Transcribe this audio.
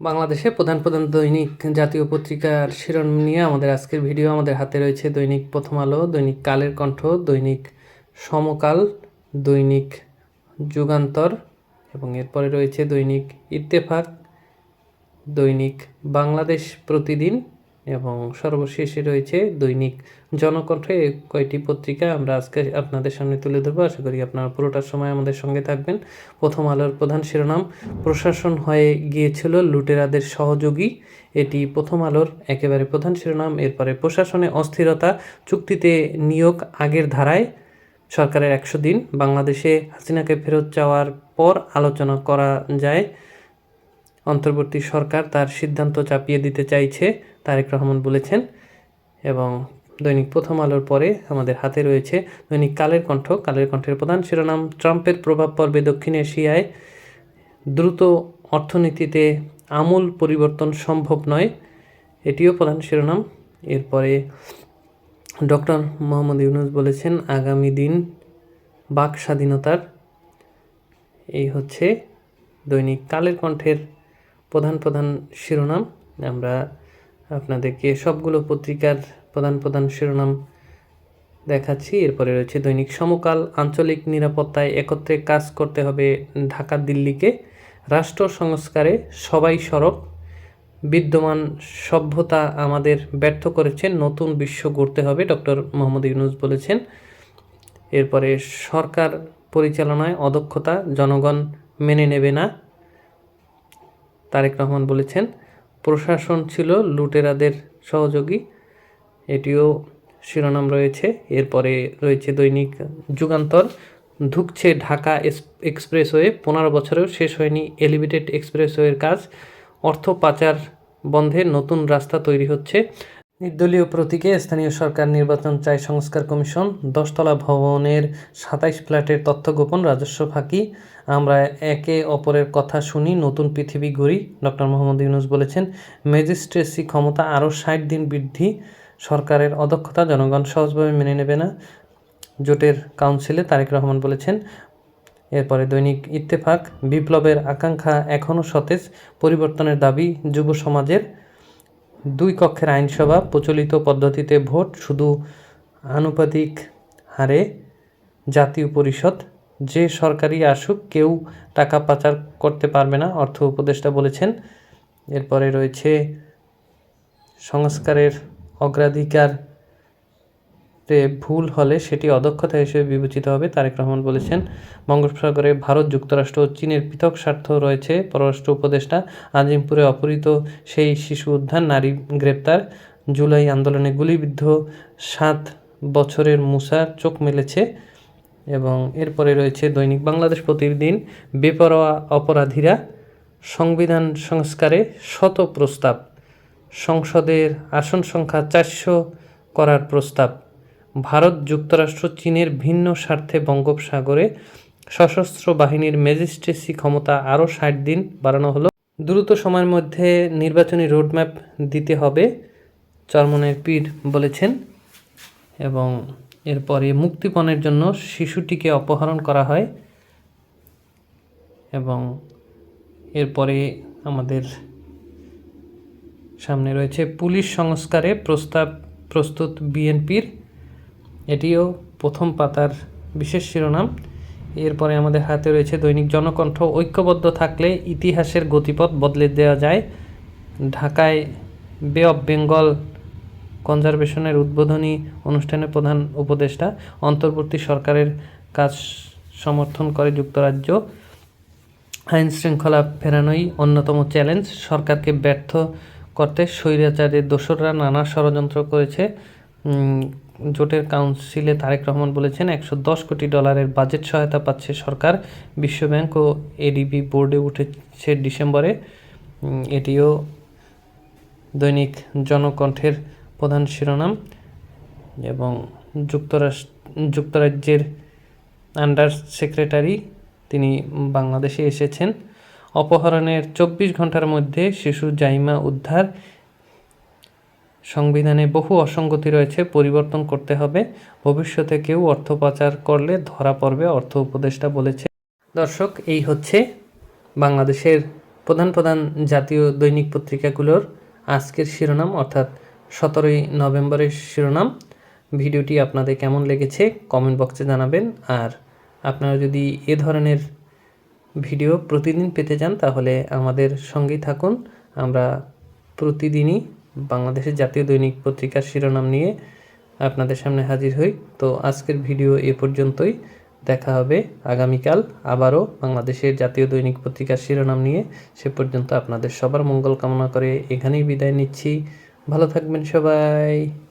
বাংলাদেশে প্রধান প্রধান দৈনিক জাতীয় পত্রিকার শিরোনাম নিয়ে আমাদের আজকের ভিডিও আমাদের হাতে রয়েছে দৈনিক প্রথম আলো, দৈনিক কালের কণ্ঠ, দৈনিক সমকাল, দৈনিক যুগান্তর এবং এরপরে রয়েছে দৈনিক ইত্তেফাক, দৈনিক বাংলাদেশ প্রতিদিন। এবং সর্বশেষে রয়েছে দৈনিক জনকণ্ঠ কয়টি পত্রিকা আমরা আজকে আপনাদের সামনে তুলে ধরবো। আশা করি আপনারা পুরোটার সময় আমাদের সঙ্গে থাকবেন। প্রথম আলোর প্রধান শিরোনাম, প্রশাসন হয়ে গিয়েছিল লুটেরাদের সহযোগী। এটি প্রথম আলোর একেবারে প্রধান শিরোনাম। এরপরে প্রশাসনে অস্থিরতা, চুক্তিতে নিয়োগ আগের ধারায়। সরকারের একশো দিন, বাংলাদেশে হাসিনাকে ফেরত চাওয়ার পর আলোচনা করা যায়। অন্তর্বর্তী সরকার তার সিদ্ধান্ত চাপিয়ে দিতে চাইছে, তারেক রহমান বলেছেন। এবং দৈনিক প্রথম আলোর পরে আমাদের হাতে রয়েছে দৈনিক কালের কণ্ঠ। কালের কণ্ঠের প্রধান শিরোনাম, ট্রাম্পের প্রভাব পর্বে দক্ষিণ এশিয়ায় দ্রুত অর্থনীতিতে আমূল পরিবর্তন সম্ভব নয়, এটিও প্রধান শিরোনাম। এরপরে ডক্টর মোহাম্মদ ইউনুস বলেছেন, আগামী দিন বাক স্বাধীনতার। এই হচ্ছে দৈনিক কালের কণ্ঠের প্রধান প্রধান শিরোনাম। আমরা আপনাদেরকে সবগুলো পত্রিকার প্রধান প্রধান শিরোনাম দেখাচ্ছি। এরপরে রয়েছে দৈনিক সমকাল, আঞ্চলিক নিরাপত্তায় একত্রে কাজ করতে হবে ঢাকা দিল্লিকে, রাষ্ট্র সংস্কারে সবাই সরব, বিদ্যমান সভ্যতা আমাদের ব্যর্থ করেছে, নতুন বিশ্ব গড়তে হবে, ডক্টর মোহাম্মদ ইউনুস বলেছেন। এরপরে সরকার পরিচালনায় অদক্ষতা, জনগণ মেনে নেবে না তারেক রহমান বলেছেন, প্রশাসন ছিল লুটেরাদের সহযোগী। এটিও শিরোনাম রয়েছে। এরপরে রয়েছে দৈনিক যুগান্তর। ধুকছে ঢাকা এক্সপ্রেসওয়ে। পনেরো বছরেও শেষ হয়নি এলিভেটেড এক্সপ্রেসওয়ের কাজ। অর্থ পাচার বন্ধে নতুন রাস্তা তৈরি হচ্ছে। নির্দলীয় প্রতীকে স্থানীয় সরকার নির্বাচন চায় সংস্কার কমিশন, দশতলা ভবনের সাতাইশ ফ্ল্যাটের তথ্য গোপন রাজস্ব ফাঁকি। আমরা একে অপরের কথা শুনি, নতুন পৃথিবী গড়ি, ডক্টর মোহাম্মদ ইউনুস বলেছেন। ম্যাজিস্ট্রেসি ক্ষমতা আরও ষাট দিন বৃদ্ধি, সরকারের অদক্ষতা জনগণ সহজভাবে মেনে নেবে না, জোটের কাউন্সিলে তারেক রহমান বলেছেন। এরপরে দৈনিক ইত্তেফাক, বিপ্লবের আকাঙ্ক্ষা এখনও সতেজ, পরিবর্তনের দাবি যুব সমাজের। দুই কক্ষের আইনসভা প্রচলিত পদ্ধতিতে ভোট শুধু আনুপাতিক হারে জাতীয় পরিষদ, যে সরকারি আসুক, কেউ টাকা পাচার করতে পারবে না, অর্থ উপদেষ্টা বলেছেন। এরপরে রয়েছে সংস্কারের অগ্রাধিকার ভুল হলে সেটি অদক্ষতা হিসেবে বিবেচিত হবে, তারেক রহমান বলেছেন। বঙ্গোপসাগরে ভারত, যুক্তরাষ্ট্র ও চীনের পৃথক স্বার্থ রয়েছে, পররাষ্ট্র উপদেষ্টা আজিমপুরে অপহৃত সেই শিশু উদ্ধার, নারী গ্রেপ্তার। জুলাই আন্দোলনে গুলিবিদ্ধ সাত বছরের মুসা চোখ মেলেছে এবং এরপরে রয়েছে দৈনিক বাংলাদেশ প্রতিদিন। বেপরোয়া অপরাধীরা সংবিধান সংস্কারে শত প্রস্তাব। সংসদের আসন সংখ্যা চারশো করার প্রস্তাব। ভারত যুক্তরাষ্ট্র চীনের ভিন্ন স্বার্থে বঙ্গোপসাগরে সশস্ত্র বাহিনীর ম্যাজিস্ট্রেসি ক্ষমতা আরও ষাট দিন বাড়ানো হলো। দ্রুত সময়ের মধ্যে নির্বাচনী রোডম্যাপ দিতে হবে চরমনের পীর বলেছেন, এবং এরপরে মুক্তিপণের জন্য শিশুটিকে অপহরণ করা হয়, এবং এরপরে আমাদের সামনে রয়েছে পুলিশ সংস্কারে প্রস্তাব প্রস্তুত বিএনপির। এটিও প্রথম পাতার বিশেষ শিরোনাম। এরপরে আমাদের হাতে রয়েছে দৈনিক জনকণ্ঠ। ঐক্যবদ্ধ থাকলে ইতিহাসের গতিপথ বদলে দেওয়া যায়। ঢাকায় বে অফ বেঙ্গল কনজারভেশনের উদ্বোধনী অনুষ্ঠানে প্রধান উপদেষ্টা, অন্তর্বর্তী সরকারের কাজ সমর্থন করে যুক্তরাজ্য। আইন শৃঙ্খলা ফেরানোই অন্যতম চ্যালেঞ্জ। সরকারকে ব্যর্থ করতে স্বৈরাচারের দোসররা নানা ষড়যন্ত্র করেছে। জোটের কাউন্সিলে তারেক রহমান বলেছেন, একশো দশ কোটি ডলারের বাজেট সহায়তা পাচ্ছে সরকার। বিশ্বব্যাংক ও এডিবি বোর্ডে উঠেছে ডিসেম্বরে। এটিও দৈনিক জনকণ্ঠের প্রধান শিরোনাম। এবং যুক্তরাষ্ট্র যুক্তরাজ্যের আন্ডার সেক্রেটারি তিনি বাংলাদেশে এসেছেন। অপহরণের চব্বিশ ঘণ্টার মধ্যে শিশু জাইমা উদ্ধার সংবিধানে বহু অসঙ্গতি রয়েছে, পরিবর্তন করতে হবে। ভবিষ্যতে কেউ অর্থ পাচার করলে ধরা পড়বে, অর্থ উপদেষ্টা বলেছে। দর্শক, এই হচ্ছে বাংলাদেশের প্রধান প্রধান জাতীয় দৈনিক পত্রিকাগুলোর আজকের শিরোনাম, অর্থাৎ সতেরোই নভেম্বরের শিরোনাম। ভিডিওটি আপনাদের কেমন লেগেছে কমেন্ট বক্সে জানাবেন। আর আপনারা যদি এ ধরনের ভিডিও প্রতিদিন পেতে চান, তাহলে আমাদের সঙ্গেই থাকুন। আমরা প্রতিদিনই বাংলাদেশের জাতীয় দৈনিক পত্রিকার শিরোনাম নিয়ে আপনাদের সামনে হাজির হই। তো আজকের ভিডিও এ পর্যন্তই। দেখা হবে আগামীকাল আবারও বাংলাদেশের জাতীয় দৈনিক পত্রিকার শিরোনাম নিয়ে। সে পর্যন্ত আপনাদের সবার মঙ্গল কামনা করে এখানেই বিদায় নিচ্ছি। ভালো থাকবেন সবাই।